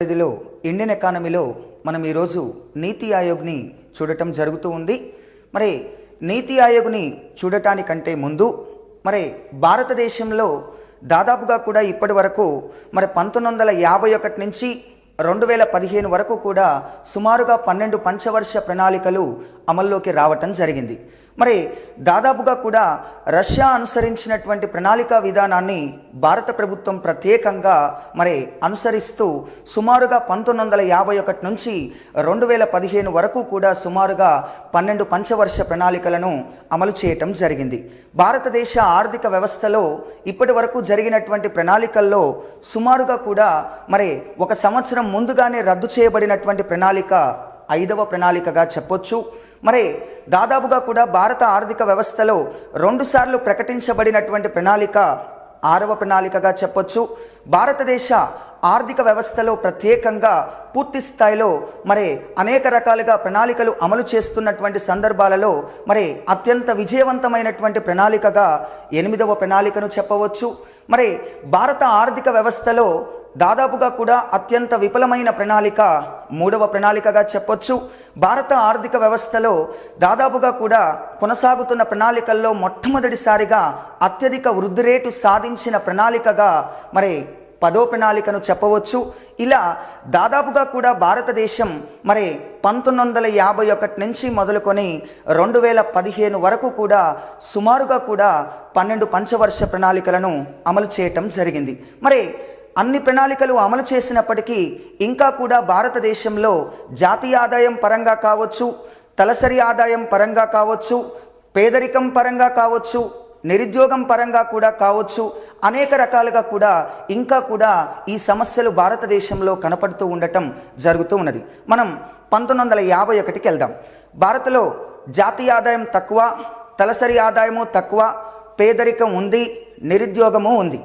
పరిధిలో ఇండియన్ ఎకానమీలో మనం ఈరోజు నీతి ఆయోగ్ని చూడటం జరుగుతూ ఉంది. మరి నీతి ఆయోగ్ని చూడటానికంటే ముందు మరి భారతదేశంలో దాదాపుగా కూడా ఇప్పటి వరకు మరి పంతొమ్మిది వందల యాభై ఒకటి నుంచి రెండు వేల పదిహేను వరకు కూడా సుమారుగా పన్నెండు పంచవర్ష ప్రణాళికలు అమల్లోకి రావటం జరిగింది. మరి దాదాపుగా కూడా రష్యా అనుసరించినటువంటి ప్రణాళికా విధానాన్ని భారత ప్రభుత్వం ప్రత్యేకంగా మరి అనుసరిస్తూ సుమారుగా పంతొమ్మిది వందల యాభై ఒకటి నుంచి రెండు వేల పదిహేను వరకు కూడా సుమారుగా పన్నెండు పంచవర్ష ప్రణాళికలను అమలు చేయటం జరిగింది. భారతదేశ ఆర్థిక వ్యవస్థలో ఇప్పటి వరకు జరిగినటువంటి ప్రణాళికల్లో సుమారుగా కూడా మరి ఒక సంవత్సరం ముందుగానే రద్దు చేయబడినటువంటి ప్రణాళిక ఐదవ ప్రణాళికగా చెప్పొచ్చు. మరి దాదాపుగా కూడా భారత ఆర్థిక వ్యవస్థలో రెండుసార్లు ప్రకటించబడినటువంటి ప్రణాళిక ఆరవ ప్రణాళికగా చెప్పొచ్చు. భారతదేశ ఆర్థిక వ్యవస్థలో ప్రత్యేకంగా పూర్తి స్థాయిలో మరి అనేక రకాలుగా ప్రణాళికలు అమలు చేస్తున్నటువంటి సందర్భాలలో మరి అత్యంత విజయవంతమైనటువంటి ప్రణాళికగా ఎనిమిదవ ప్రణాళికను చెప్పవచ్చు. మరి భారత ఆర్థిక వ్యవస్థలో దాదాపుగా కూడా అత్యంత విఫలమైన ప్రణాళిక మూడవ ప్రణాళికగా చెప్పొచ్చు. భారత ఆర్థిక వ్యవస్థలో దాదాపుగా కూడా కొనసాగుతున్న ప్రణాళికల్లో మొట్టమొదటిసారిగా అత్యధిక వృద్ధి రేటు సాధించిన ప్రణాళికగా మరి పదో ప్రణాళికను చెప్పవచ్చు. ఇలా దాదాపుగా కూడా భారతదేశం మరి పంతొమ్మిది వందల యాభై ఒకటి నుంచి మొదలుకొని రెండు వేల పదిహేను వరకు కూడా సుమారుగా కూడా పన్నెండు పంచవర్ష ప్రణాళికలను అమలు చేయటం జరిగింది. మరి అన్ని ప్రణాళికలు అమలు చేసినప్పటికీ ఇంకా కూడా భారతదేశంలో జాతీయ ఆదాయం పరంగా కావచ్చు తలసరి ఆదాయం పరంగా కావచ్చు పేదరికం పరంగా కావచ్చు నిరుద్యోగం పరంగా కూడా కావచ్చు అనేక రకాలుగా కూడా ఇంకా కూడా ఈ సమస్యలు భారతదేశంలో కనపడుతూ ఉండటం జరుగుతూ ఉన్నది. మనం పంతొమ్మిది వందల యాభై ఒకటికి వెళ్దాం. భారత్లో జాతీయ ఆదాయం తక్కువ తలసరి ఆదాయము తక్కువ పేదరికం ఉంది నిరుద్యోగము ఉంది.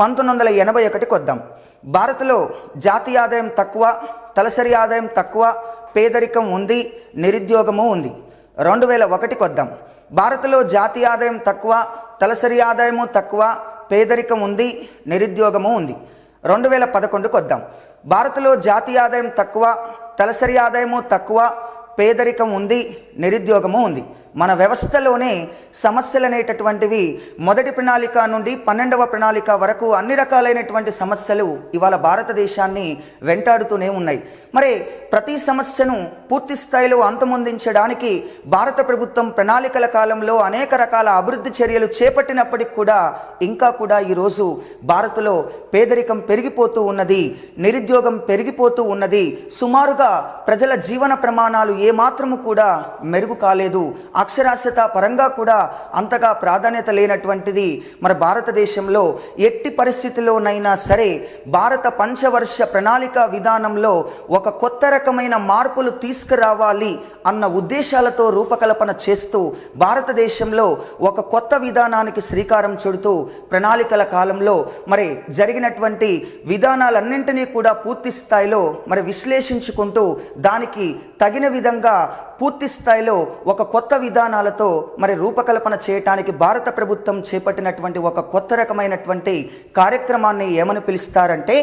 పంతొమ్మిది వందల ఎనభై ఒకటికి వద్దాం. భారత్లో జాతీయ ఆదాయం తక్కువ తలసరి ఆదాయం తక్కువ పేదరికం ఉంది నిరుద్యోగము ఉంది. రెండు వేల ఒకటికి వద్దాం. భారత్లో జాతీయ ఆదాయం తక్కువ తలసరి ఆదాయము తక్కువ పేదరికం ఉంది నిరుద్యోగము ఉంది. రెండు వేల పదకొండుకి వద్దాం. భారత్లో జాతీయ ఆదాయం తక్కువ తలసరి ఆదాయము తక్కువ పేదరికం ఉంది నిరుద్యోగము ఉంది. మన వ్యవస్థలోనే సమస్యలు అనేటటువంటివి మొదటి ప్రణాళిక నుండి పన్నెండవ ప్రణాళిక వరకు అన్ని రకాలైనటువంటి సమస్యలు ఇవాళ భారతదేశాన్ని వెంటాడుతూనే ఉన్నాయి. మరి ప్రతి సమస్యను పూర్తి స్థాయిలో అంతమొందించడానికి భారత ప్రభుత్వం ప్రణాళికల కాలంలో అనేక రకాల అభివృద్ధి చర్యలు చేపట్టినప్పటికి కూడా ఇంకా కూడా ఈరోజు భారత్లో పేదరికం పెరిగిపోతూ ఉన్నది నిరుద్యోగం పెరిగిపోతూ ఉన్నది. సుమారుగా ప్రజల జీవన ప్రమాణాలు ఏమాత్రము కూడా మెరుగు కాలేదు. అక్షరాస్యత పరంగా కూడా అంతగా ప్రాధాన్యత లేనటువంటిది మన భారతదేశంలో ఎట్టి పరిస్థితిలోనైనా సరే భారత పంచవర్ష ప్రణాళిక విధానంలో ఒక కొత్త రకమైన మార్పులు తీసుకురావాలి అన్న ఉద్దేశాలతో రూపకల్పన చేస్తూ భారతదేశంలో ఒక కొత్త విధానానికి శ్రీకారం చుడుతూ ప్రణాళికల కాలంలో మరి జరిగినటువంటి విధానాలన్నింటినీ కూడా పూర్తి స్థాయిలో మరి విశ్లేషించుకుంటూ దానికి తగిన విధంగా పూర్తి స్థాయిలో ఒక కొత్త విధానాలతో మరి రూపకల్పన చేయటానికి భారత ప్రభుత్వం చేపట్టినటువంటి ఒక కొత్త రకమైనటువంటి కార్యక్రమాన్ని ఏమని పిలుస్తారంటే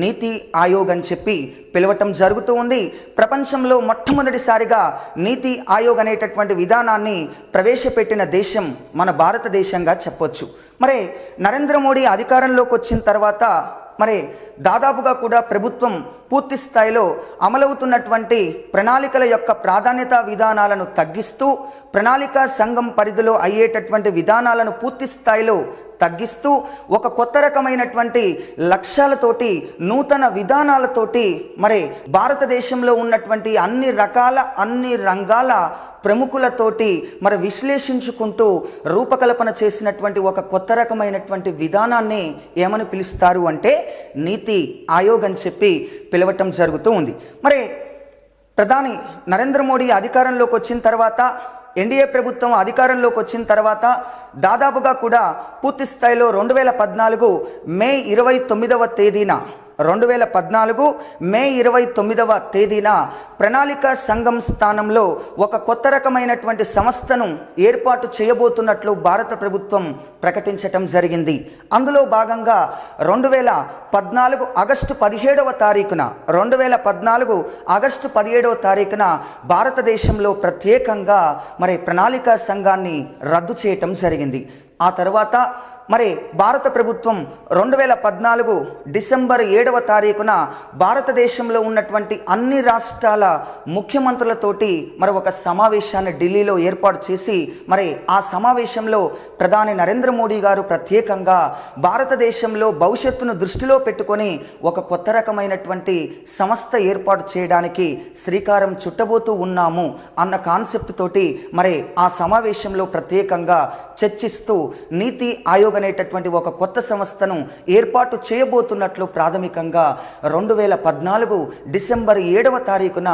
నీతి ఆయోగ్ అని చెప్పి పిలవటం జరుగుతూ ఉంది. ప్రపంచంలో మొట్టమొదటిసారిగా నీతి ఆయోగ్ అనేటటువంటి విధానాన్ని ప్రవేశపెట్టిన దేశం మన భారతదేశంగా చెప్పొచ్చు. మరి నరేంద్ర మోడీ అధికారంలోకి వచ్చిన తర్వాత మరి దాదాపుగా కూడా ప్రభుత్వం పూర్తి స్థాయిలో అమలవుతున్నటువంటి ప్రణాళికల యొక్క ప్రాధాన్యత విధానాలను తగ్గిస్తూ ప్రణాళిక సంఘం పరిధిలో అయ్యేటటువంటి విధానాలను పూర్తి స్థాయిలో తగ్గిస్తూ ఒక కొత్త రకమైనటువంటి లక్ష్యాలతోటి నూతన విధానాలతోటి మరి భారతదేశంలో ఉన్నటువంటి అన్ని రకాల అన్ని రంగాల ప్రముఖులతోటి మరి విశ్లేషించుకుంటూ రూపకల్పన చేసినటువంటి ఒక కొత్త రకమైనటువంటి విధానాన్ని ఏమని పిలుస్తారు అంటే నీతి ఆయోగ్ అని చెప్పి పిలవటం జరుగుతూ ఉంది. మరి ప్రధాని నరేంద్ర మోడీ అధికారంలోకి వచ్చిన తర్వాత ఎన్డీఏ ప్రభుత్వం అధికారంలోకి వచ్చిన తర్వాత దాదాపుగా కూడా పూర్తి స్థాయిలో రెండు వేల పద్నాలుగు మే ఇరవై తొమ్మిదవ తేదీన రెండు వేల పద్నాలుగు మే ఇరవై తొమ్మిదవ తేదీన ప్రణాళిక సంఘం స్థానంలో ఒక కొత్త రకమైనటువంటి సంస్థను ఏర్పాటు చేయబోతున్నట్లు భారత ప్రభుత్వం ప్రకటించటం జరిగింది. అందులో భాగంగా రెండు వేల పద్నాలుగు ఆగస్టు పదిహేడవ తారీఖున రెండు వేల పద్నాలుగు ఆగస్టు పదిహేడవ తారీఖున భారతదేశంలో ప్రత్యేకంగా మరి ప్రణాళిక సంఘాన్ని రద్దు చేయటం జరిగింది. ఆ తర్వాత మరి భారత ప్రభుత్వం రెండు వేల పద్నాలుగు డిసెంబర్ ఏడవ తారీఖున భారతదేశంలో ఉన్నటువంటి అన్ని రాష్ట్రాల ముఖ్యమంత్రులతోటి మరి ఒక సమావేశాన్ని ఢిల్లీలో ఏర్పాటు చేసి మరి ఆ సమావేశంలో ప్రధాని నరేంద్ర మోడీ గారు ప్రత్యేకంగా భారతదేశంలో భవిష్యత్తును దృష్టిలో పెట్టుకొని ఒక కొత్త రకమైనటువంటి సంస్థ ఏర్పాటు చేయడానికి శ్రీకారం చుట్టబోతూ ఉన్నాము అన్న కాన్సెప్ట్ తోటి మరి ఆ సమావేశంలో ప్రత్యేకంగా చర్చిస్తూ నీతి ఆయోగ్ అనేటటువంటి ఒక కొత్త సంస్థను ఏర్పాటు చేయబోతున్నట్లు ప్రాథమికంగా రెండు వేల పద్నాలుగు డిసెంబర్ ఏడవ తారీఖున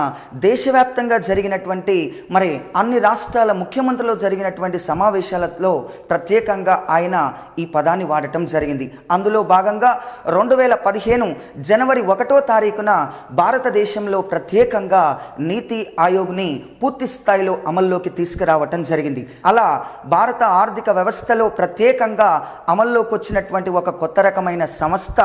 దేశవ్యాప్తంగా జరిగినటువంటి మరి అన్ని రాష్ట్రాల ముఖ్యమంత్రులు జరిగినటువంటి సమావేశాలలో ప్రత్యేకంగా ఆయన ఈ పదాన్ని వాడటం జరిగింది. అందులో భాగంగా రెండు వేల పదిహేను జనవరి ఒకటో తారీఖున భారతదేశంలో ప్రత్యేకంగా నీతి ఆయోగ్ని పూర్తి స్థాయిలో అమల్లోకి తీసుకురావటం జరిగింది. అలా భారత ఆర్థిక ఆర్థిక వ్యవస్థలో ప్రత్యేకంగా అమల్లోకి వచ్చినటువంటి ఒక కొత్త రకమైన సంస్థ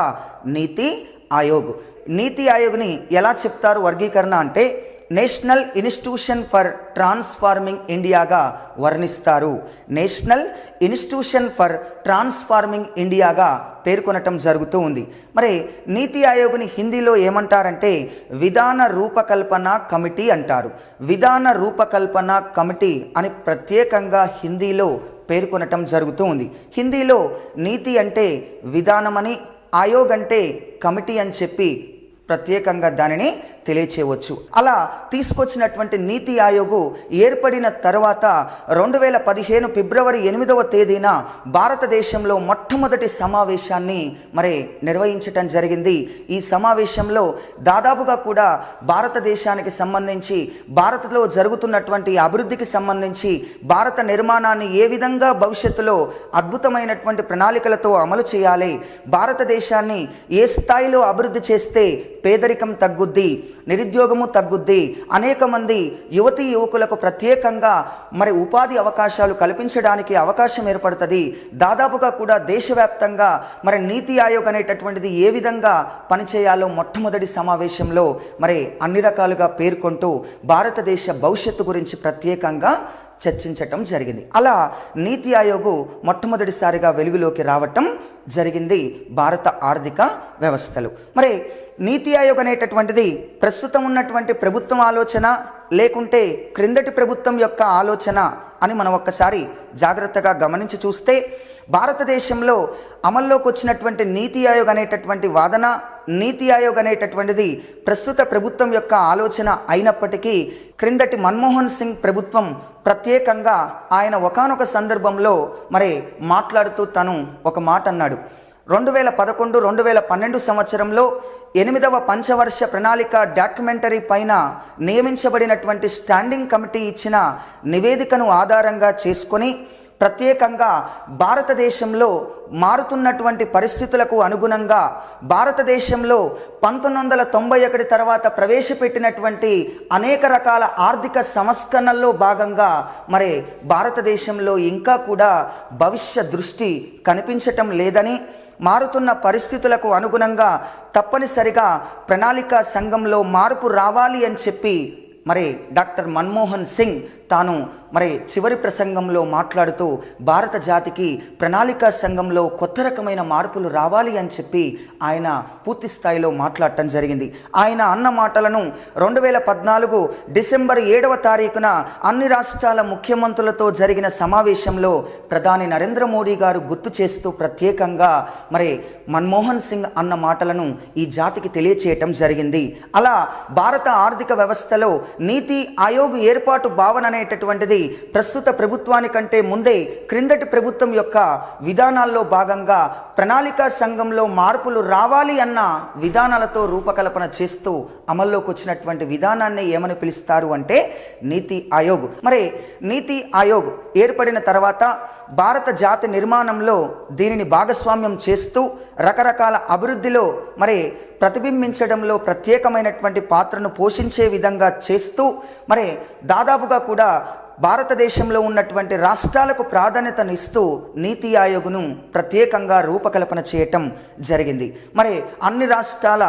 నీతి ఆయోగ్. నీతి ఆయోగ్ని ఎలా చెప్తారు వర్గీకరణ అంటే నేషనల్ ఇన్స్టిట్యూషన్ ఫర్ ట్రాన్స్ఫార్మింగ్ ఇండియాగా వర్ణిస్తారు. నేషనల్ ఇన్స్టిట్యూషన్ ఫర్ ట్రాన్స్ఫార్మింగ్ ఇండియాగా పేర్కొనటం జరుగుతూ ఉంది. మరి నీతి ఆయోగ్ని హిందీలో ఏమంటారంటే విధాన రూపకల్పన కమిటీ అంటారు. విధాన రూపకల్పన కమిటీ అని ప్రత్యేకంగా హిందీలో పేర్కొనటం జరుగుతూ ఉంది. హిందీలో నీతి అంటే విధానమని ఆయోగ్ అంటే కమిటీ అని చెప్పి ప్రత్యేకంగా దానిని తెలియచేయవచ్చు. అలా తీసుకొచ్చినటువంటి నీతి ఆయోగు ఏర్పడిన తర్వాత రెండు వేల పదిహేను ఫిబ్రవరి ఎనిమిదవ తేదీన భారతదేశంలో మొట్టమొదటి సమావేశాన్ని మరి నిర్వహించటం జరిగింది. ఈ సమావేశంలో దాదాపుగా కూడా భారతదేశానికి సంబంధించి భారత్లో జరుగుతున్నటువంటి అభివృద్ధికి సంబంధించి భారత నిర్మాణాన్ని ఏ విధంగా భవిష్యత్తులో అద్భుతమైనటువంటి ప్రణాళికలతో అమలు చేయాలి భారతదేశాన్ని ఏ స్థాయిలో అభివృద్ధి చేస్తే పేదరికం తగ్గుద్ది నిరుద్యోగము తగ్గుద్ది. అనేక మంది యువతీ యువకులకు ప్రత్యేకంగా మరి ఉపాధి అవకాశాలు కల్పించడానికి అవకాశం ఏర్పడుతుంది. దాదాపుగా కూడా దేశవ్యాప్తంగా మరి నీతి ఆయోగ్ అనేటటువంటిది ఏ విధంగా పనిచేయాలో మొట్టమొదటి సమావేశంలో మరి అన్ని రకాలుగా పేర్కొంటూ భారతదేశ భవిష్యత్తు గురించి ప్రత్యేకంగా చర్చించటం జరిగింది. అలా నీతి ఆయోగ్ మొట్టమొదటిసారిగా వెలుగులోకి రావటం జరిగింది భారత ఆర్థిక వ్యవస్థలు. మరి నీతి ఆయోగ్ అనేటటువంటిది ప్రస్తుతం ఉన్నటువంటి ప్రభుత్వం ఆలోచన లేకుంటే క్రిందటి ప్రభుత్వం యొక్క ఆలోచన అని మనం ఒక్కసారి జాగ్రత్తగా గమనించి చూస్తే భారతదేశంలో అమల్లోకి వచ్చినటువంటి నీతి ఆయోగ్ అనేటటువంటి వాదన నీతి ఆయోగ్ అనేటటువంటిది ప్రస్తుత ప్రభుత్వం యొక్క ఆలోచన అయినప్పటికీ క్రిందటి మన్మోహన్ సింగ్ ప్రభుత్వం ప్రత్యేకంగా ఆయన ఒకానొక సందర్భంలో మరి మాట్లాడుతూ తను ఒక మాట అన్నాడు రెండు వేల పదకొండు రెండు వేల పన్నెండు సంవత్సరంలో ఎనిమిదవ పంచవర్ష ప్రణాళిక డాక్యుమెంటరీ పైన నియమించబడినటువంటి స్టాండింగ్ కమిటీ ఇచ్చిన నివేదికను ఆధారంగా చేసుకొని ప్రత్యేకంగా భారతదేశంలో మారుతున్నటువంటి పరిస్థితులకు అనుగుణంగా భారతదేశంలో పంతొమ్మిది వందల తొంభై ఒకటి తర్వాత ప్రవేశపెట్టినటువంటి అనేక రకాల ఆర్థిక సంస్కరణల్లో భాగంగా మరి భారతదేశంలో ఇంకా కూడా భవిష్య దృష్టి కనిపించటం లేదని మారుతున్న పరిస్థితులకు అనుగుణంగా తప్పనిసరిగా ప్రణాళిక సంఘంలో మార్పు రావాలి అని చెప్పి మరి డాక్టర్ మన్మోహన్ సింగ్ తాను మరి చివరి ప్రసంగంలో మాట్లాడుతూ భారత జాతికి ప్రణాళికా సంఘంలో కొత్త రకమైన మార్పులు రావాలి అని చెప్పి ఆయన పూర్తి స్థాయిలో మాట్లాడటం జరిగింది. ఆయన అన్న మాటలను రెండు వేల పద్నాలుగు డిసెంబర్ ఏడవ తారీఖున అన్ని రాష్ట్రాల ముఖ్యమంత్రులతో జరిగిన సమావేశంలో ప్రధాని నరేంద్ర మోడీ గారు గుర్తు చేస్తూ ప్రత్యేకంగా మరి మన్మోహన్ సింగ్ అన్న మాటలను ఈ జాతికి తెలియచేయటం జరిగింది. అలా భారత ఆర్థిక వ్యవస్థలో నీతి ఆయోగ్ ఏర్పాటు భావన అనేటటువంటిది ప్రస్తుత ప్రభుత్వానికంటే ముందే క్రిందటి ప్రభుత్వం యొక్క విధానాల్లో భాగంగా ప్రణాళికా సంఘంలో మార్పులు రావాలి అన్న విధానాలతో రూపకల్పన చేస్తూ అమల్లోకి వచ్చినటువంటి విధానాన్ని ఏమని పిలుస్తారు అంటే నీతి ఆయోగ్. మరి నీతి ఆయోగ్ ఏర్పడిన తర్వాత భారత జాతి నిర్మాణంలో దీనిని భాగస్వామ్యం చేస్తూ రకరకాల అభివృద్ధిలో మరి ప్రతిబింబించడంలో ప్రత్యేకమైనటువంటి పాత్రను పోషించే విధంగా చేస్తూ మరి దాదాపుగా కూడా భారతదేశంలో ఉన్నటువంటి రాష్ట్రాలకు ప్రాధాన్యతనిస్తూ నీతి ఆయోగ్ను ప్రత్యేకంగా రూపకల్పన చేయటం జరిగింది. మరి అన్ని రాష్ట్రాల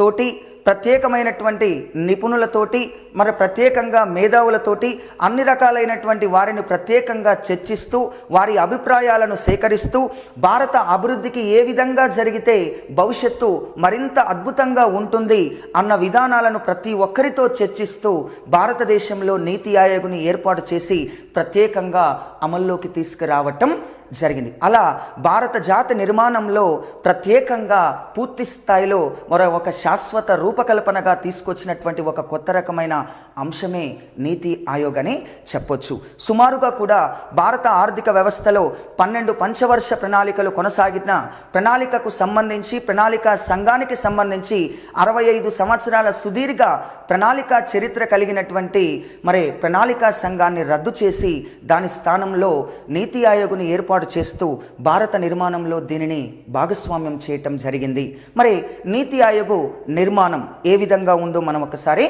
తోటి ప్రత్యేకమైనటువంటి నిపుణులతోటి మరి ప్రత్యేకంగా మేధావులతోటి అన్ని రకాలైనటువంటి వారిని ప్రత్యేకంగా చర్చిస్తూ వారి అభిప్రాయాలను సేకరిస్తూ భారత అభివృద్ధికి ఏ విధంగా జరిగితే భవిష్యత్తు మరింత అద్భుతంగా ఉంటుంది అన్న విధానాలను ప్రతి ఒక్కరితో చర్చిస్తూ భారతదేశంలో నీతి ఆయోగ్ని ఏర్పాటు చేసి ప్రత్యేకంగా అమల్లోకి తీసుకురావటం జరిగింది. అలా భారత జాతి నిర్మాణంలో ప్రత్యేకంగా పూర్తి స్థాయిలో మరో ఒక శాశ్వత రూపకల్పనగా తీసుకొచ్చినటువంటి ఒక కొత్త రకమైన అంశమే నీతి ఆయోగ్ అని చెప్పొచ్చు. సుమారుగా కూడా భారత ఆర్థిక వ్యవస్థలో పన్నెండు పంచవర్ష ప్రణాళికలు కొనసాగిన ప్రణాళికకు సంబంధించి ప్రణాళిక సంఘానికి సంబంధించి అరవై ఐదు సంవత్సరాల సుదీర్ఘ ప్రణాళిక చరిత్ర కలిగినటువంటి మరి ప్రణాళిక సంఘాన్ని రద్దు చేసి దాని స్థానంలో నీతి ఆయోగ్ని ఏర్పాటు చేస్తూ భారత నిర్మాణంలో దీనిని భాగస్వామ్యం చేయటం జరిగింది. మరి నీతి ఆయోగ్ నిర్మాణం ఏ విధంగా ఉందో మనం ఒకసారి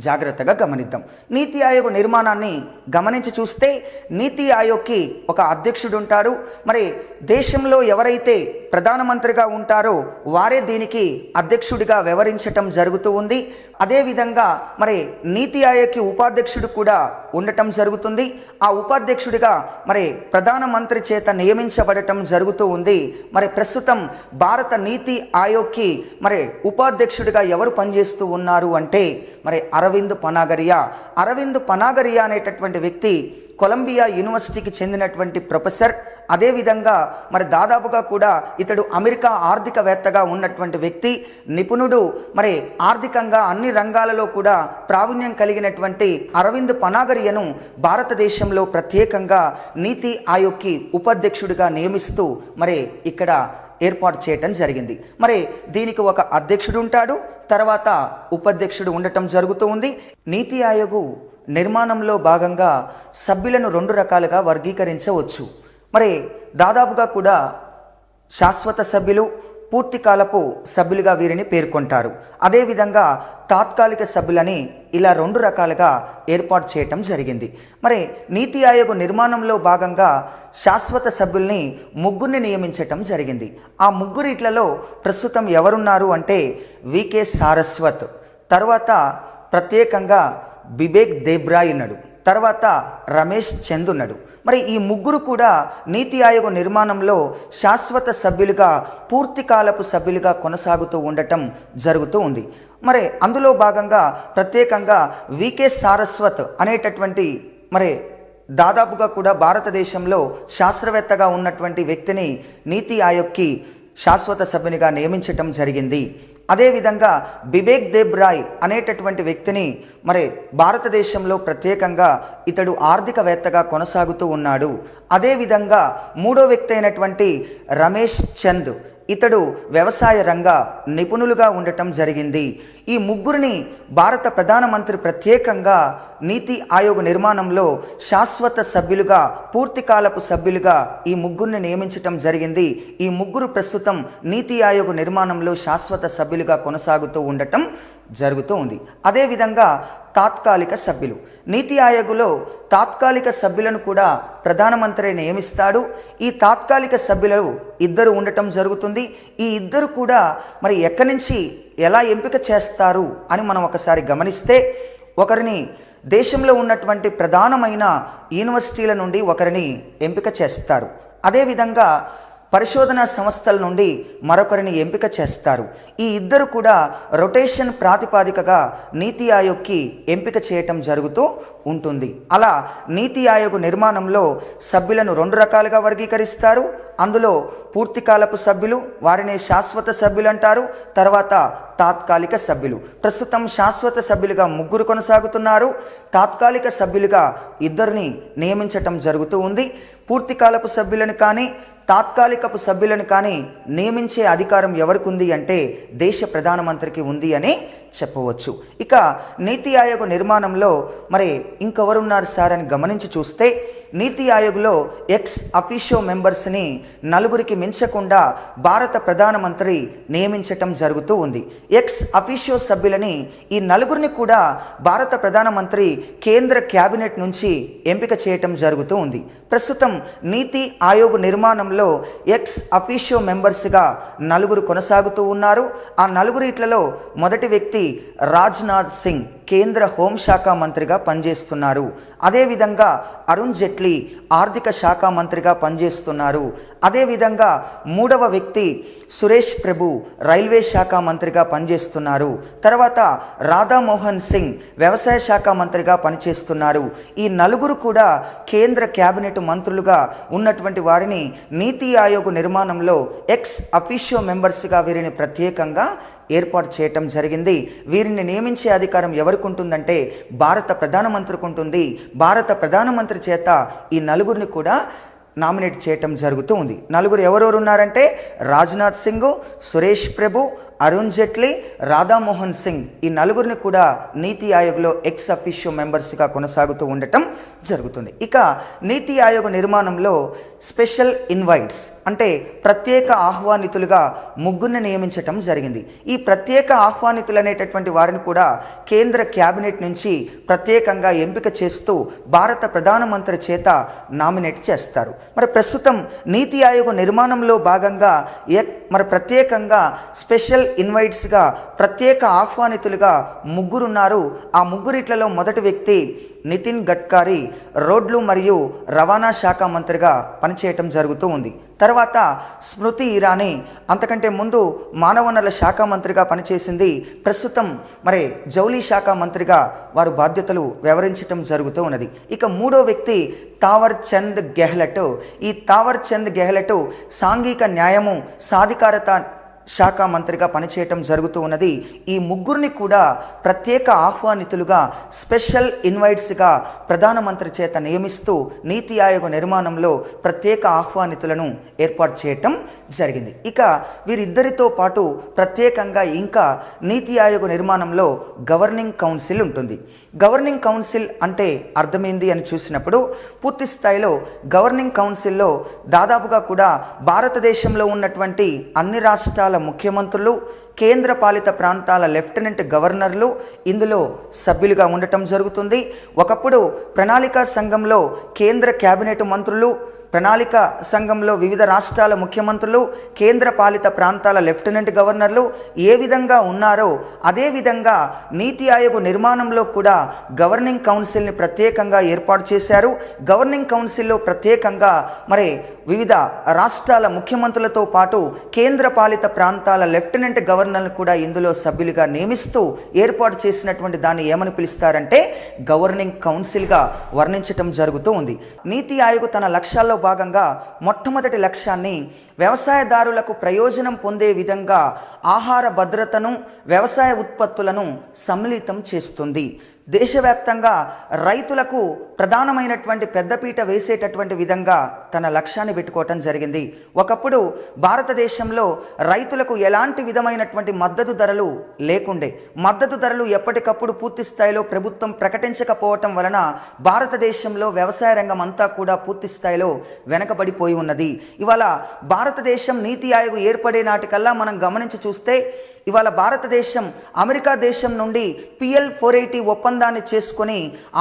జాగ్రత్తగా గమనిద్దాం. నీతి ఆయోగ్ నిర్మాణాన్ని గమనించి చూస్తే నీతి ఆయోగ్కి ఒక అధ్యక్షుడు ఉంటాడు మరి దేశంలో ఎవరైతే ప్రధానమంత్రిగా ఉంటారో వారే దీనికి అధ్యక్షుడిగా వ్యవహరించటం జరుగుతూ ఉంది. అదేవిధంగా మరి నీతి ఆయోగ్కి ఉపాధ్యక్షుడు కూడా ఉండటం జరుగుతుంది. ఆ ఉపాధ్యక్షుడిగా మరి ప్రధానమంత్రి చేత నియమించబడటం జరుగుతూ ఉంది. మరి ప్రస్తుతం భారత నీతి ఆయోగ్కి మరి ఉపాధ్యక్షుడిగా ఎవరు పనిచేస్తూ ఉన్నారు అంటే మరి అరవింద్ పనాగరియా. అరవింద్ పనాగరియా అనేటటువంటి వ్యక్తి కొలంబియా యూనివర్సిటీకి చెందినటువంటి ప్రొఫెసర్. అదేవిధంగా మరి దాదాపుగా కూడా ఇతడు అమెరికా ఆర్థికవేత్తగా ఉన్నటువంటి వ్యక్తి. నిపుణుడు. మరి ఆర్థికంగా అన్ని రంగాలలో కూడా ప్రావీణ్యం కలిగినటువంటి అరవింద్ పనాగరియను భారతదేశంలో ప్రత్యేకంగా నీతి ఆయోగ్కి ఉపాధ్యక్షుడిగా నియమిస్తూ మరి ఇక్కడ ఏర్పాటు చేయటం జరిగింది. మరి దీనికి ఒక అధ్యక్షుడు ఉంటాడు తర్వాత ఉపాధ్యక్షుడు ఉండటం జరుగుతూ ఉంది. నీతి ఆయోగ్ నిర్మాణంలో భాగంగా సభ్యులను రెండు రకాలుగా వర్గీకరించవచ్చు. మరి దాదాపుగా కూడా శాశ్వత సభ్యులు పూర్తి కాలపు సభ్యులుగా వీరిని పేర్కొంటారు. అదేవిధంగా తాత్కాలిక సభ్యులని ఇలా రెండు రకాలుగా ఏర్పాటు చేయటం జరిగింది. మరి నీతి ఆయోగ్ నిర్మాణంలో భాగంగా శాశ్వత సభ్యుల్ని ముగ్గురిని నియమించటం జరిగింది. ఆ ముగ్గురిట్లలో ప్రస్తుతం ఎవరున్నారు అంటే వికే సారస్వత్ తర్వాత ప్రత్యేకంగా బిబేక్ దేబ్రాయ్ ఉన్నాడు తర్వాత రమేష్ చంద్ ఉన్నాడు మరి ఈ ముగ్గురు కూడా నీతి ఆయోగ నిర్మాణంలో శాశ్వత సభ్యులుగా పూర్తికాలపు సభ్యులుగా కొనసాగుతూ ఉండటం జరుగుతూ ఉంది. మరి అందులో భాగంగా ప్రత్యేకంగా వికే సారస్వత్ అనేటటువంటి మరి దాదాపుగా కూడా భారతదేశంలో శాస్త్రవేత్తగా ఉన్నటువంటి వ్యక్తిని నీతి ఆయోగ్కి శాశ్వత సభ్యునిగా నియమించటం జరిగింది. అదేవిధంగా బిబేక్ దేబ్ రాయ్ అనేటటువంటి వ్యక్తిని మరి భారతదేశంలో ప్రత్యేకంగా ఇతడు ఆర్థికవేత్తగా కొనసాగుతూ ఉన్నాడు. అదేవిధంగా మూడో వ్యక్తి అయినటువంటి రమేష్ చంద్ ఇతడు వ్యవసాయ రంగ నిపుణులుగా ఉండటం జరిగింది. ఈ ముగ్గురిని భారత ప్రధానమంత్రి ప్రత్యేకంగా నీతి ఆయోగ్ నిర్మాణంలో శాశ్వత సభ్యులుగా పూర్తికాలపు సభ్యులుగా ఈ ముగ్గురిని నియమించటం జరిగింది. ఈ ముగ్గురు ప్రస్తుతం నీతి ఆయోగ్ నిర్మాణంలో శాశ్వత సభ్యులుగా కొనసాగుతూ ఉండటం జరుగుతూ ఉంది. అదేవిధంగా తాత్కాలిక సభ్యులు. నీతి ఆయోగ్లో తాత్కాలిక సభ్యులను కూడా ప్రధానమంత్రి నియమిస్తాడు. ఈ తాత్కాలిక సభ్యులు ఇద్దరు ఉండటం జరుగుతుంది. ఈ ఇద్దరు కూడా మరి ఎక్కడి నుంచి ఎలా ఎంపిక చేస్తారు అని మనం ఒకసారి గమనిస్తే ఒకరిని దేశంలో ఉన్నటువంటి ప్రధానమైన యూనివర్సిటీల నుండి ఒకరిని ఎంపిక చేస్తారు. అదేవిధంగా పరిశోధనా సంస్థల నుండి మరొకరిని ఎంపిక చేస్తారు. ఈ ఇద్దరు కూడా రొటేషన్ ప్రాతిపాదికగా నీతి ఆయోగ్కి ఎంపిక చేయటం జరుగుతూ ఉంటుంది. అలా నీతి ఆయోగ్ నిర్మాణంలో సభ్యులను రెండు రకాలుగా వర్గీకరిస్తారు. అందులో పూర్తికాలపు సభ్యులు వారిని శాశ్వత సభ్యులు అంటారు. తర్వాత తాత్కాలిక సభ్యులు. ప్రస్తుతం శాశ్వత సభ్యులుగా ముగ్గురు కొనసాగుతున్నారు. తాత్కాలిక సభ్యులుగా ఇద్దరిని నియమించటం జరుగుతూ ఉంది. పూర్తికాలపు సభ్యులను కానీ తాత్కాలికపు సభ్యులను కానీ నియమించే అధికారం ఎవరికి ఉంది అంటే దేశ ప్రధానమంత్రికి ఉంది అని చెప్పవచ్చు. ఇక నీతి ఆయోగ్ నిర్మాణంలో మరి ఇంకెవరున్నారు సార్ అని గమనించి చూస్తే నీతి ఆయోగ్లో ఎక్స్ అఫీషియో మెంబర్స్ని నలుగురికి మించకుండా భారత ప్రధానమంత్రి నియమించటం జరుగుతూ ఉంది. ఎక్స్ అఫీషియో సభ్యులని ఈ నలుగురిని కూడా భారత ప్రధానమంత్రి కేంద్ర క్యాబినెట్ నుంచి ఎంపిక చేయటం జరుగుతూ ఉంది. ప్రస్తుతం నీతి ఆయోగ్ నిర్మాణంలో ఎక్స్ అఫీషియో మెంబర్స్గా నలుగురు కొనసాగుతూ ఉన్నారు. ఆ నలుగురిట్లలో మొదటి వ్యక్తి వ్యక్తి రాజ్నాథ్ సింగ్ కేంద్ర హోంశాఖ మంత్రిగా పనిచేస్తున్నారు. అదేవిధంగా అరుణ్ జైట్లీ ఆర్థిక శాఖ మంత్రిగా పనిచేస్తున్నారు. అదేవిధంగా మూడవ వ్యక్తి సురేష్ ప్రభు రైల్వే శాఖ మంత్రిగా పనిచేస్తున్నారు. తర్వాత రాధామోహన్ సింగ్ వ్యవసాయ శాఖ మంత్రిగా పనిచేస్తున్నారు. ఈ నలుగురు కూడా కేంద్ర కేబినెట్ మంత్రులుగా ఉన్నటువంటి వారిని నీతి ఆయోగ్ నిర్మాణంలో ఎక్స్ అఫీషియో మెంబర్స్గా వీరిని ప్రత్యేకంగా ఏర్పాటు చేయటం జరిగింది. వీరిని నియమించే అధికారం ఎవరికి ఉంటుందంటే భారత ప్రధానమంత్రికి ఉంటుంది భారత ప్రధానమంత్రి చేత ఈ నలుగురిని కూడా నామినేట్ చేయటం జరుగుతూ ఉంది. నలుగురు ఎవరెవరు ఉన్నారంటే రాజ్నాథ్ సింగ్ సురేష్ ప్రభు అరుణ్ జైట్లీ రాధామోహన్ సింగ్ ఈ నలుగురిని కూడా నీతి ఆయోగ్లో ఎక్స్ అఫీషియో మెంబర్స్గా కొనసాగుతూ ఉండటం జరుగుతుంది. ఇక నీతి ఆయోగ్ నిర్మాణంలో స్పెషల్ ఇన్వైట్స్ అంటే ప్రత్యేక ఆహ్వానితులుగా ముగ్గురిని నియమించటం జరిగింది. ఈ ప్రత్యేక ఆహ్వానితులు అనేటటువంటి వారిని కూడా కేంద్ర క్యాబినెట్ నుంచి ప్రత్యేకంగా ఎంపిక చేస్తూ భారత ప్రధానమంత్రి చేత నామినేట్ చేస్తారు. మరి ప్రస్తుతం నీతి ఆయోగ్ నిర్మాణంలో భాగంగా ఎక్ మరి ప్రత్యేకంగా స్పెషల్ ఇన్వైట్స్గా ప్రత్యేక ఆహ్వానితులుగా ముగ్గురున్నారు. ఆ ముగ్గురిట్లలో మొదటి వ్యక్తి నితిన్ గడ్కరీ రోడ్లు మరియు రవాణా శాఖ మంత్రిగా పనిచేయటం జరుగుతూ ఉంది. తర్వాత స్మృతి ఇరానీ అంతకంటే ముందు మానవ వనరుల శాఖ మంత్రిగా పనిచేసింది. ప్రస్తుతం మరి జౌలీ శాఖ మంత్రిగా వారు బాధ్యతలు వ్యవహరించటం జరుగుతూ ఉన్నది. ఇక మూడో వ్యక్తి తావర్ చంద్ గెహ్లట్. ఈ తావర్ చంద్ గెహ్లట్ సాంఘిక న్యాయము సాధికారత శాఖ మంత్రిగా పనిచేయటం జరుగుతూ ఉన్నది. ఈ ముగ్గురిని కూడా ప్రత్యేక ఆహ్వానితులుగా స్పెషల్ ఇన్వైట్స్గా ప్రధానమంత్రి చేత నియమిస్తూ నీతి ఆయోగ నిర్మాణంలో ప్రత్యేక ఆహ్వానితులను ఏర్పాటు చేయటం జరిగింది. ఇక వీరిద్దరితో పాటు ప్రత్యేకంగా ఇంకా నీతి ఆయోగ నిర్మాణంలో గవర్నింగ్ కౌన్సిల్ ఉంటుంది. గవర్నింగ్ కౌన్సిల్ అంటే అర్థమైంది అని చూసినప్పుడు పూర్తి స్థాయిలో గవర్నింగ్ కౌన్సిల్లో దాదాపుగా కూడా భారతదేశంలో ఉన్నటువంటి అన్ని రాష్ట్రాల ముఖ్యమంత్రులు కేంద్ర పాలిత ప్రాంతాల లెఫ్టినెంట్ గవర్నర్లు ఇందులో సభ్యులుగా ఉండటం జరుగుతుంది. ఒకప్పుడు ప్రణాళికా సంఘంలో కేంద్ర కేబినెట్ మంత్రులు ప్రణాళిక సంఘంలో వివిధ రాష్ట్రాల ముఖ్యమంత్రులు కేంద్ర పాలిత ప్రాంతాల లెఫ్టినెంట్ గవర్నర్లు ఏ విధంగా ఉన్నారో అదేవిధంగా నీతి ఆయోగ్ నిర్మాణంలో కూడా గవర్నింగ్ కౌన్సిల్ని ప్రత్యేకంగా ఏర్పాటు చేశారు. గవర్నింగ్ కౌన్సిల్లో ప్రత్యేకంగా మరి వివిధ రాష్ట్రాల ముఖ్యమంత్రులతో పాటు కేంద్ర పాలిత ప్రాంతాల లెఫ్టినెంట్ గవర్నర్లు కూడా ఇందులో సభ్యులుగా నియమిస్తూ ఏర్పాటు చేసినటువంటి దాన్ని ఏమని పిలుస్తారంటే గవర్నింగ్ కౌన్సిల్గా వర్ణించటం జరుగుతూ ఉంది. నీతి ఆయోగ్ తన లక్ష్యాల్లో భాగంగా మొట్టమొదటి లక్ష్యాన్ని వ్యవసాయదారులకు ప్రయోజనం పొందే విధంగా ఆహార భద్రతను వ్యవసాయ ఉత్పత్తులను సమ్మిళితం చేస్తుంది. దేశవ్యాప్తంగా రైతులకు ప్రధానమైనటువంటి పెద్దపీట వేసేటటువంటి విధంగా తన లక్ష్యాన్ని పెట్టుకోవటం జరిగింది. ఒకప్పుడు భారతదేశంలో రైతులకు ఎలాంటి విధమైనటువంటి మద్దతు ధరలు లేకుండే మద్దతు ధరలు ఎప్పటికప్పుడు పూర్తి స్థాయిలో ప్రభుత్వం ప్రకటించకపోవటం వలన భారతదేశంలో వ్యవసాయ రంగం అంతా కూడా పూర్తి స్థాయిలో వెనకబడిపోయి ఉన్నది. ఇవాళ భారతదేశం నీతి ఆయోగ్ ఏర్పడే నాటికల్లా మనం గమనించి చూస్తే ఇవాళ భారతదేశం అమెరికా దేశం నుండి పిఎల్ ఫోర్ ఎయిటీ ఒప్పందాన్ని చేసుకొని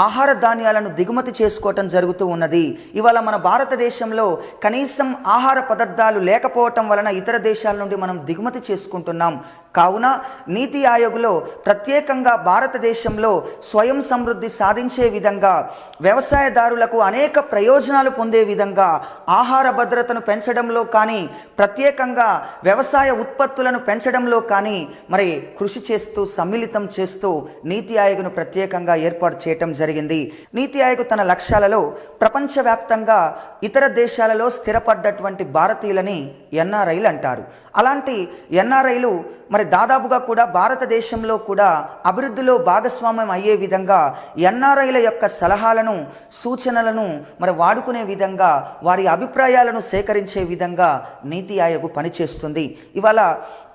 ఆహార ధాన్యాలను దిగుమతి చేసుకోవటం జరుగుతూ ఉన్నది. ఇవాళ మన భారతదేశంలో కనీసం ఆహార పదార్థాలు లేకపోవటం వలన ఇతర దేశాల నుండి మనం దిగుమతి చేసుకుంటున్నాం. కావున నీతి ఆయోగ్లో ప్రత్యేకంగా భారతదేశంలో స్వయం సమృద్ధి సాధించే విధంగా వ్యవసాయదారులకు అనేక ప్రయోజనాలు పొందే విధంగా ఆహార భద్రతను పెంచడంలో కానీ ప్రత్యేకంగా వ్యవసాయ ఉత్పత్తులను పెంచడంలో కానీ మరి కృషి చేస్తూ సమ్మిళితం చేస్తూ నీతి ఆయోగ్ను ప్రత్యేకంగా ఏర్పాటు చేయటం జరిగింది. నీతి ఆయోగ్ తన లక్ష్యాలలో ప్రపంచవ్యాప్తంగా ఇతర దేశాలలో స్థిరపడ్డటువంటి భారతీయులని ఎన్ఆర్ఐలు అంటారు. అలాంటి ఎన్ఆర్ఐలు మరి దాదాపుగా కూడా భారతదేశంలో కూడా అభివృద్ధిలో భాగస్వామ్యం అయ్యే విధంగా ఎన్ఆర్ఐల యొక్క సలహాలను సూచనలను మరి వాడుకునే విధంగా వారి అభిప్రాయాలను సేకరించే విధంగా నీతి ఆయోగ్ పనిచేస్తుంది. ఇవాళ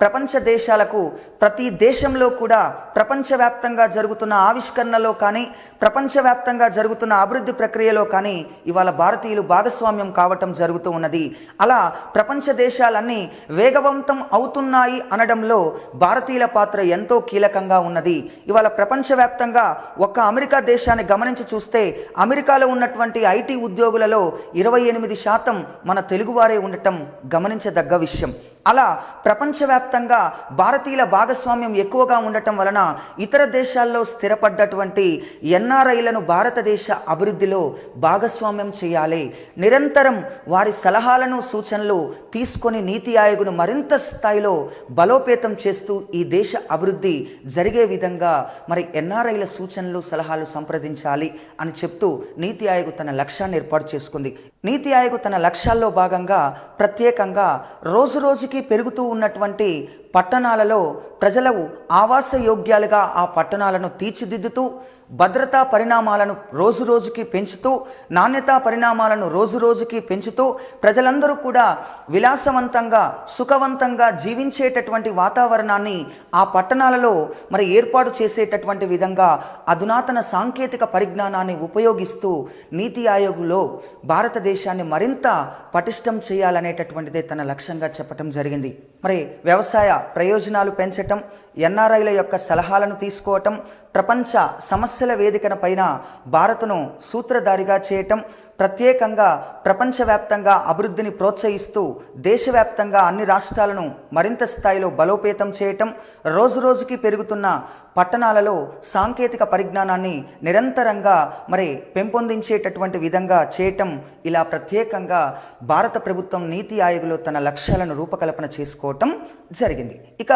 ప్రపంచ దేశాలకు ప్రతి దేశంలో కూడా ప్రపంచవ్యాప్తంగా జరుగుతున్న ఆవిష్కరణలో కానీ ప్రపంచవ్యాప్తంగా జరుగుతున్న అభివృద్ధి ప్రక్రియలో కానీ ఇవాళ భారతీయులు భాగస్వామ్యం కావటం జరుగుతూ ఉన్నది. అలా ప్రపంచ దేశ దేశాలన్నీ వేగవంతం అవుతున్నాయి అనడంలో భారతీయుల పాత్ర ఎంతో కీలకంగా ఉన్నది. ఇవాళ ప్రపంచవ్యాప్తంగా ఒక్క అమెరికా దేశాన్ని గమనించి చూస్తే అమెరికాలో ఉన్నటువంటి ఐటీ ఉద్యోగులలో ఇరవై ఎనిమిది శాతం మన తెలుగువారే ఉండటం గమనించదగ్గ విషయం. అలా ప్రపంచవ్యాప్తంగా భారతీయుల భాగస్వామ్యం ఎక్కువగా ఉండటం వలన ఇతర దేశాల్లో స్థిరపడ్డటువంటి ఎన్ఆర్ఐలను భారతదేశ అభివృద్ధిలో భాగస్వామ్యం చేయాలి. నిరంతరం వారి సలహాలను సూచనలు తీసుకొని నీతి ఆయోగ్ను మరింత స్థాయిలో బలోపేతం చేస్తూ ఈ దేశ అభివృద్ధి జరిగే విధంగా మరి ఎన్ఆర్ఐల సూచనలు సలహాలు సంప్రదించాలి అని చెప్తూ నీతి ఆయోగ్ తన లక్ష్యాన్ని ఏర్పాటు చేసుకుంది. నీతి ఆయోగ్ తన లక్ష్యాల్లో భాగంగా ప్రత్యేకంగా రోజు రోజుకి పెరుగుతూ ఉన్నటువంటి పట్టణాలలో ప్రజలు ఆవాస యోగ్యాలుగా ఆ పట్టణాలను తీర్చిదిద్దుతూ భద్రతా పరిణామాలను రోజు రోజుకి పెంచుతూ నాణ్యతా పరిణామాలను రోజు రోజుకి పెంచుతూ ప్రజలందరూ కూడా విలాసవంతంగా సుఖవంతంగా జీవించేటటువంటి వాతావరణాన్ని ఆ పట్టణాలలో మరి ఏర్పాటు చేసేటటువంటి విధంగా అధునాతన సాంకేతిక పరిజ్ఞానాన్ని ఉపయోగిస్తూ నీతి ఆయోగ్లో భారతదేశాన్ని మరింత పటిష్టం చేయాలనేటటువంటిదే తన లక్ష్యంగా చెప్పటం జరిగింది. మరి వ్యవసాయ ప్రయోజనాలు పెంచటం ఎన్ఆర్ఐల యొక్క సలహాలను తీసుకోవటం ప్రపంచ సమస్యల వేదికన పైన భారత్ను సూత్రధారిగా చేయటం ప్రత్యేకంగా ప్రపంచవ్యాప్తంగా అభివృద్ధిని ప్రోత్సహిస్తూ దేశవ్యాప్తంగా అన్ని రాష్ట్రాలను మరింత స్థాయిలో బలోపేతం చేయటం రోజురోజుకి పెరుగుతున్న పట్టణాలలో సాంకేతిక పరిజ్ఞానాన్ని నిరంతరంగా మరి పెంపొందించేటటువంటి విధంగా చేయటం ఇలా ప్రత్యేకంగా భారత ప్రభుత్వం నీతి ఆయోగ్లో తన లక్ష్యాలను రూపకల్పన చేసుకోవటం జరిగింది. ఇక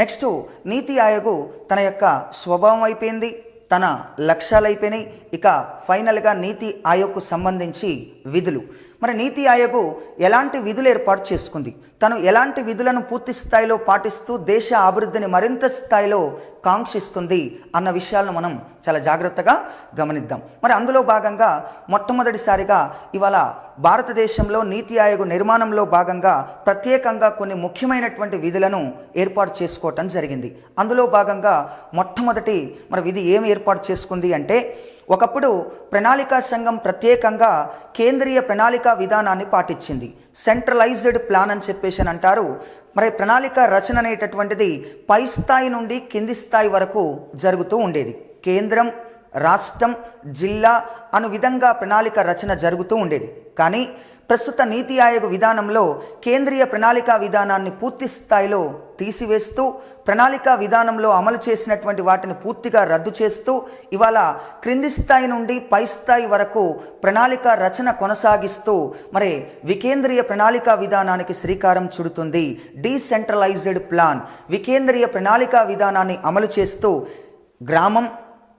నెక్స్ట్ నీతి ఆయోగ్ తన యొక్క స్వభావం అయిపోయింది తన లక్ష్యాలు అయిపోయినాయి. ఇక ఫైనల్గా నీతి ఆయోగ్కు సంబంధించి విధులు. మరి నీతి ఆయోగు ఎలాంటి విధులు ఏర్పాటు చేసుకుంది? తను ఎలాంటి విధులను పూర్తి స్థాయిలో పాటిస్తూ దేశ అభివృద్ధిని మరింత స్థాయిలో కాంక్షిస్తుంది అన్న విషయాలను మనం చాలా జాగ్రత్తగా గమనిద్దాం. మరి అందులో భాగంగా మొట్టమొదటిసారిగా ఇవాళ భారతదేశంలో నీతి ఆయోగ్ నిర్మాణంలో భాగంగా ప్రత్యేకంగా కొన్ని ముఖ్యమైనటువంటి విధులను ఏర్పాటు చేసుకోవటం జరిగింది. అందులో భాగంగా మొట్టమొదటి మరి విధి ఏమి ఏర్పాటు చేసుకుంది అంటే ఒకప్పుడు ప్రణాళికా సంఘం ప్రత్యేకంగా కేంద్రీయ ప్రణాళికా విధానాన్ని పాటించింది. సెంట్రలైజ్డ్ ప్లాన్ అని చెప్పేసి అని అంటారు. మరి ప్రణాళిక రచన అనేటటువంటిది పై స్థాయి నుండి కింది స్థాయి వరకు జరుగుతూ ఉండేది. కేంద్రం రాష్ట్రం జిల్లా అను విధంగా ప్రణాళిక రచన జరుగుతూ ఉండేది. కానీ ప్రస్తుత నీతి ఆయోగ్ విధానంలో కేంద్రీయ ప్రణాళికా విధానాన్ని పూర్తి స్థాయిలో తీసివేస్తూ ప్రణాళిక విధానంలో అమలు చేసినటువంటి వాటిని పూర్తిగా రద్దు చేస్తూ ఇవాళ క్రింది స్థాయి నుండి పై స్థాయి వరకు ప్రణాళిక రచన కొనసాగిస్తూ మరి వికేంద్రీయ ప్రణాళిక విధానానికి శ్రీకారం చుడుతుంది. Decentralised plan. వికేంద్రీయ ప్రణాళిక విధానాన్ని అమలు చేస్తూ గ్రామం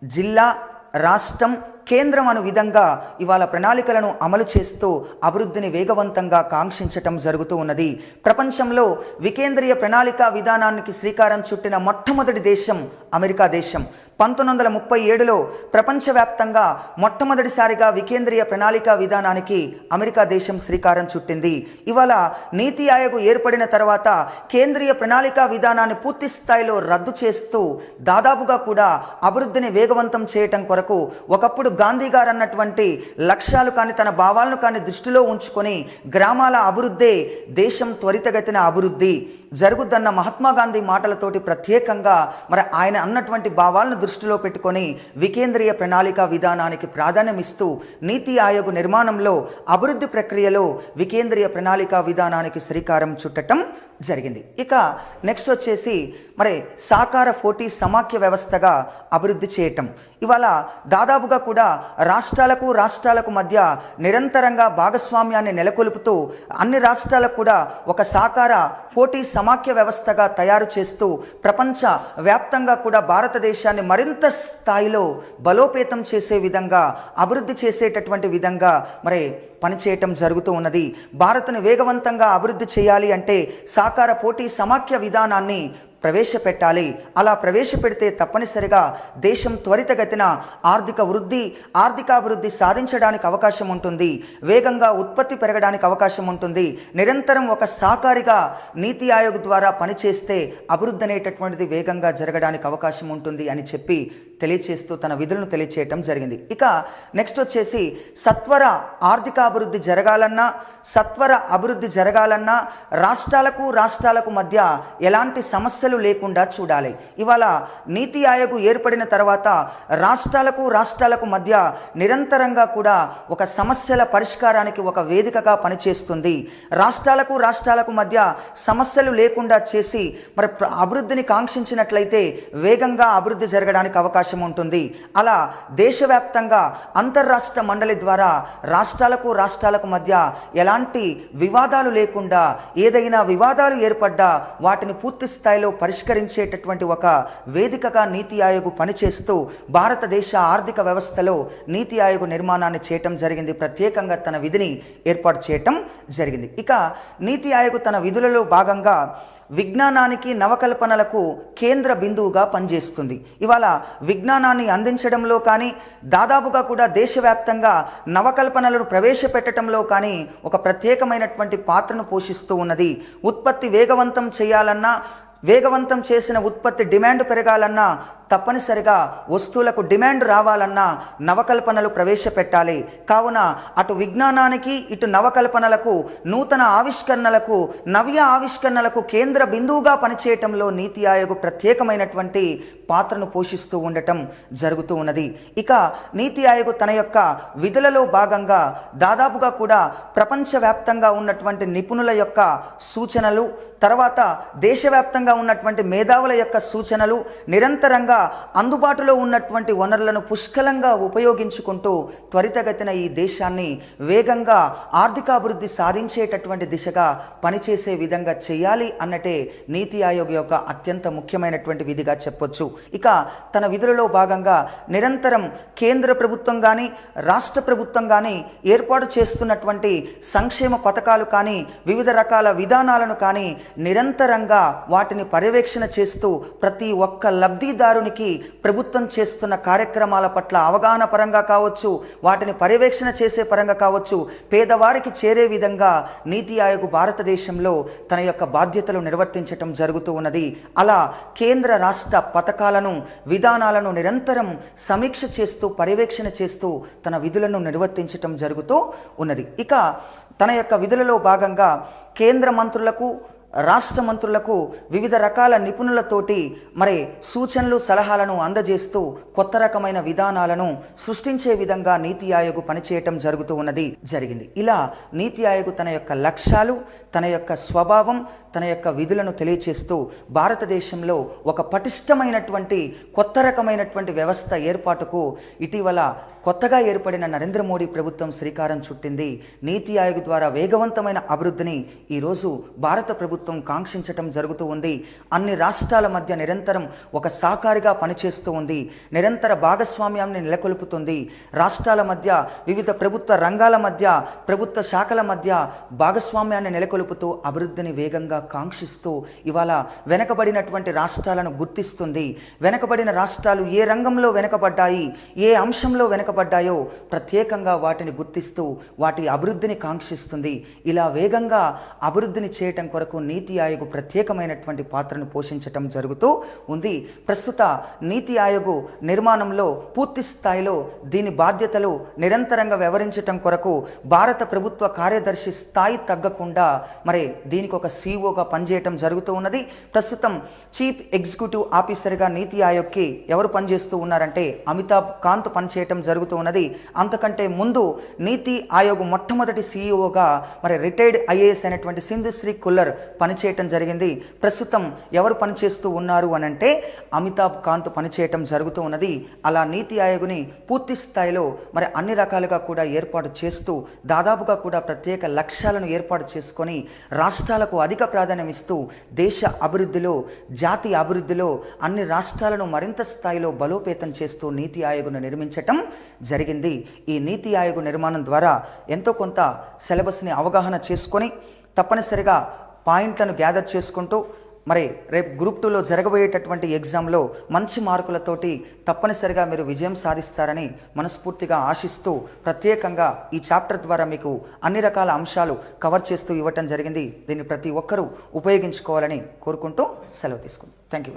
జిల్లా రాష్ట్రం కేంద్రం అను విధంగా ఇవాళ ప్రణాళికలను అమలు చేస్తూ అభివృద్ధిని వేగవంతంగా కాంక్షించటం జరుగుతూ ఉన్నది. ప్రపంచంలో వికేంద్రీయ ప్రణాళిక విధానానికి శ్రీకారం చుట్టిన మొట్టమొదటి దేశం అమెరికా దేశం. పంతొమ్మిది వందల ముప్పై ఏడులో ప్రపంచవ్యాప్తంగా మొట్టమొదటిసారిగా వికేంద్రీయ ప్రణాళికా విధానానికి అమెరికా దేశం శ్రీకారం చుట్టింది. ఇవాళ నీతి ఆయోగ్ ఏర్పడిన తర్వాత కేంద్రీయ ప్రణాళిక విధానాన్ని పూర్తి స్థాయిలో రద్దు చేస్తూ దాదాపుగా కూడా అభివృద్ధిని వేగవంతం చేయటం కొరకు ఒకప్పుడు గాంధీ గారు అన్నటువంటి లక్ష్యాలు కానీ తన భావాలను కానీ దృష్టిలో ఉంచుకొని గ్రామాల అభివృద్ధే దేశం త్వరితగతిన అభివృద్ధి జరుగుద్దన్న మహాత్మా గాంధీ మాటలతోటి ప్రత్యేకంగా మరి ఆయన అన్నటువంటి భావాలను దృష్టిలో పెట్టుకొని వికేంద్రీయ ప్రణాళిక విధానానికి ప్రాధాన్యమిస్తూ నీతి ఆయోగ్ నిర్మాణంలో అభివృద్ధి ప్రక్రియలో వికేంద్రీయ ప్రణాళిక విధానానికి శ్రీకారం చుట్టటం జరిగింది. ఇక నెక్స్ట్ వచ్చేసి మరి సాకార పోటీ సమాఖ్య వ్యవస్థగా అభివృద్ధి చేయటం. ఇవాళ దాదాపుగా కూడా రాష్ట్రాలకు రాష్ట్రాలకు మధ్య నిరంతరంగా భాగస్వామ్యాన్ని నెలకొల్పుతూ అన్ని రాష్ట్రాలకు కూడా ఒక సాకార పోటీ సమాఖ్య వ్యవస్థగా తయారు చేస్తూ ప్రపంచ వ్యాప్తంగా కూడా భారతదేశాన్ని మరింత స్థాయిలో బలోపేతం చేసే విధంగా అభివృద్ధి చేసేటటువంటి విధంగా మరి పనిచేయటం జరుగుతూ ఉన్నది. భారత్ను వేగవంతంగా అభివృద్ధి చేయాలి అంటే సాకార పోటీ సమాఖ్య విధానాన్ని ప్రవేశపెట్టాలి. అలా ప్రవేశపెడితే తప్పనిసరిగా దేశం త్వరితగతిన ఆర్థిక వృద్ధి ఆర్థికాభివృద్ధి సాధించడానికి అవకాశం ఉంటుంది. వేగంగా ఉత్పత్తి పెరగడానికి అవకాశం ఉంటుంది. నిరంతరం ఒక సాకారిగా నీతి ఆయోగ్ ద్వారా పనిచేస్తే అభివృద్ధి అనేటటువంటిది వేగంగా జరగడానికి అవకాశం ఉంటుంది అని చెప్పి తెలియచేస్తూ తన విధులను తెలియచేయటం జరిగింది. ఇక నెక్స్ట్ వచ్చేసి సత్వర ఆర్థికాభివృద్ధి జరగాలన్నా సత్వర అభివృద్ధి జరగాలన్నా రాష్ట్రాలకు రాష్ట్రాలకు మధ్య ఎలాంటి సమస్యలు లేకుండా చూడాలి. ఇవాళ నీతి ఆయోగ్ ఏర్పడిన తర్వాత రాష్ట్రాలకు రాష్ట్రాలకు మధ్య నిరంతరంగా కూడా ఒక సమస్యల పరిష్కారానికి ఒక వేదికగా పనిచేస్తుంది. రాష్ట్రాలకు రాష్ట్రాలకు మధ్య సమస్యలు లేకుండా చేసి మరి ప్ర- అభివృద్ధిని కాంక్షించినట్లయితే వేగంగా అభివృద్ధి జరగడానికి అవకాశం అవకాశం ఉంటుంది. అలా దేశవ్యాప్తంగా అంతర్రాష్ట్ర మండలి ద్వారా రాష్ట్రాలకు రాష్ట్రాలకు మధ్య ఎలాంటి వివాదాలు లేకుండా ఏదైనా వివాదాలు ఏర్పడ్డా వాటిని పూర్తి స్థాయిలో పరిష్కరించేటటువంటి ఒక వేదికగా నీతి ఆయోగ్ పనిచేస్తూ భారతదేశ ఆర్థిక వ్యవస్థలో నీతి ఆయోగ్ నిర్మాణాన్ని చేయటం జరిగింది. ప్రత్యేకంగా తన విధిని ఏర్పాటు చేయటం జరిగింది. ఇక నీతి ఆయోగ్ తన విధులలో భాగంగా విజ్ఞానానికి నవకల్పనలకు కేంద్ర బిందువుగా పనిచేస్తుంది. ఇవాళ విజ్ఞానాన్ని అందించడంలో కానీ దాదాపుగా కూడా దేశవ్యాప్తంగా నవకల్పనలను ప్రవేశపెట్టడంలో కానీ ఒక ప్రత్యేకమైనటువంటి పాత్రను పోషిస్తూ ఉన్నది. ఉత్పత్తి వేగవంతం చేయాలన్నా వేగవంతం చేసిన ఉత్పత్తి డిమాండ్ పెరగాలన్నా తప్పనిసరిగా వస్తువులకు డిమాండ్ రావాలన్నా నవకల్పనలు ప్రవేశపెట్టాలి. కావున అటు విజ్ఞానానికి ఇటు నవకల్పనలకు నూతన ఆవిష్కరణలకు నవ్య ఆవిష్కరణలకు కేంద్ర బిందువుగా పనిచేయటంలో నీతి ఆయోగ్ ప్రత్యేకమైనటువంటి పాత్రను పోషిస్తూ ఉండటం జరుగుతూ ఉన్నది. ఇక నీతి ఆయోగ్ తన యొక్క విధులలో భాగంగా దాదాపుగా కూడా ప్రపంచవ్యాప్తంగా ఉన్నటువంటి నిపుణుల యొక్క సూచనలు తర్వాత దేశవ్యాప్తంగా ఉన్నటువంటి మేధావుల యొక్క సూచనలు నిరంతరంగా అందుబాటులో ఉన్నటువంటి వనరులను పుష్కలంగా ఉపయోగించుకుంటూ త్వరితగతిన ఈ దేశాన్ని వేగంగా ఆర్థికాభివృద్ధి సాధించేటటువంటి దిశగా పనిచేసే విధంగా చేయాలి అన్నటే నీతి ఆయోగ్ యొక్క అత్యంత ముఖ్యమైనటువంటి విధిగా చెప్పొచ్చు. ఇక తన విధులలో భాగంగా నిరంతరం కేంద్ర ప్రభుత్వం కానీ రాష్ట్ర ప్రభుత్వం కానీ ఏర్పాటు చేస్తున్నటువంటి సంక్షేమ పథకాలు కానీ వివిధ రకాల విధానాలను కానీ నిరంతరంగా వాటిని పర్యవేక్షణ చేస్తూ ప్రతి ఒక్క లబ్ధిదారుని లబ్ధిదారునికి ప్రభుత్వం చేస్తున్న కార్యక్రమాల పట్ల అవగాహన పరంగా కావచ్చు వాటిని పర్యవేక్షణ చేసే పరంగా కావచ్చు పేదవారికి చేరే విధంగా నీతి ఆయోగ్ భారతదేశంలో తన యొక్క బాధ్యతలు నిర్వర్తించటం జరుగుతూ ఉన్నది. అలా కేంద్ర రాష్ట్ర పథకాలను విధానాలను నిరంతరం సమీక్ష చేస్తూ పర్యవేక్షణ చేస్తూ తన విధులను నిర్వర్తించటం జరుగుతూ ఉన్నది. ఇక తన యొక్క విధులలో భాగంగా కేంద్ర మంత్రులకు రాష్ట్ర మంత్రులకు వివిధ రకాల నిపుణులతోటి మరి సూచనలు సలహాలను అందజేస్తూ కొత్త రకమైన విధానాలను సృష్టించే విధంగా నీతి ఆయోగ్ పనిచేయటం జరుగుతూ ఉన్నది జరిగింది. ఇలా నీతి ఆయోగ్ తన యొక్క లక్ష్యాలు తన యొక్క స్వభావం తన యొక్క విధులను తెలియచేస్తూ భారతదేశంలో ఒక పటిష్టమైనటువంటి కొత్త రకమైనటువంటి వ్యవస్థ ఏర్పాటుకు ఇటీవల కొత్తగా ఏర్పడిన నరేంద్ర మోడీ ప్రభుత్వం శ్రీకారం చుట్టింది. నీతి ఆయోగ్ ద్వారా వేగవంతమైన అభివృద్ధిని ఈరోజు భారత ప్రభుత్వం కాంక్షించటం జరుగుతూ ఉంది. అన్ని రాష్ట్రాల మధ్య నిరంతరం ఒక సాకారిగా పనిచేస్తూ ఉంది. నిరంతర భాగస్వామ్యాన్ని నెలకొల్పుతుంది. రాష్ట్రాల మధ్య వివిధ ప్రభుత్వ రంగాల మధ్య ప్రభుత్వ శాఖల మధ్య భాగస్వామ్యాన్ని నెలకొల్పుతూ అభివృద్ధిని వేగంగా కాంక్షిస్తూ ఇవాళ వెనకబడినటువంటి రాష్ట్రాలను గుర్తిస్తుంది. వెనకబడిన రాష్ట్రాలు ఏ రంగంలో వెనకబడ్డాయి? ఏ అంశంలో వెనకబడ్డాయో ప్రత్యేకంగా వాటిని గుర్తిస్తూ వాటి అభివృద్ధిని కాంక్షిస్తుంది. ఇలా వేగంగా అభివృద్ధిని చేయటం కొరకు నీతి ఆయోగ్ ప్రత్యేకమైనటువంటి పాత్రను పోషించటం జరుగుతూ ఉంది. ప్రస్తుత నీతి ఆయోగ్ నిర్మాణంలో పూర్తి స్థాయిలో దీని బాధ్యతలు నిరంతరంగా వ్యవహరించటం కొరకు భారత ప్రభుత్వ కార్యదర్శి స్థాయి తగ్గకుండా మరి దీనికి ఒక సీఓగా పనిచేయటం జరుగుతూ ఉన్నది. ప్రస్తుతం చీఫ్ ఎగ్జిక్యూటివ్ ఆఫీసర్గా నీతి ఆయోగ్కి ఎవరు పనిచేస్తూ ఉన్నారంటే అమితాబ్ కాంత్ పనిచేయటం జరుగుతూ ఉన్నది. అంతకంటే ముందు నీతి ఆయోగ్ మొట్టమొదటి సీఈఓగా మరి రిటైర్డ్ ఐఏఎస్ అయినటువంటి సింధుశ్రీ కుల్లర్ పనిచేయటం జరిగింది. ప్రస్తుతం ఎవరు పనిచేస్తూ ఉన్నారు అని అంటే అమితాబ్ కాంత్ పనిచేయటం జరుగుతూ ఉన్నది. అలా నీతి ఆయోగ్ని పూర్తి స్థాయిలో మరి అన్ని రకాలుగా కూడా ఏర్పాటు చేస్తూ దాదాపుగా కూడా ప్రత్యేక లక్ష్యాలను ఏర్పాటు చేసుకొని రాష్ట్రాలకు అధిక ప్రాధాన్యం ఇస్తూ దేశ అభివృద్ధిలో జాతి అభివృద్ధిలో అన్ని రాష్ట్రాలను మరింత స్థాయిలో బలోపేతం చేస్తూ నీతి ఆయోగ్ను నిర్మించటం జరిగింది. ఈ నీతి ఆయోగ నిర్మాణం ద్వారా ఎంతో కొంత సిలబస్ని అవగాహన చేసుకొని తప్పనిసరిగా పాయింట్లను గ్యాదర్ చేసుకుంటూ మరి రేపు గ్రూప్ టూలో జరగబోయేటటువంటి ఎగ్జామ్లో మంచి మార్కులతోటి తప్పనిసరిగా మీరు విజయం సాధిస్తారని మనస్ఫూర్తిగా ఆశిస్తూ ప్రత్యేకంగా ఈ చాప్టర్ ద్వారా మీకు అన్ని రకాల అంశాలు కవర్ చేస్తూ ఇవ్వటం జరిగింది. దీన్ని ప్రతి ఒక్కరూ ఉపయోగించుకోవాలని కోరుకుంటూ సెలవు తీసుకుంటాం థ్యాంక్ యూ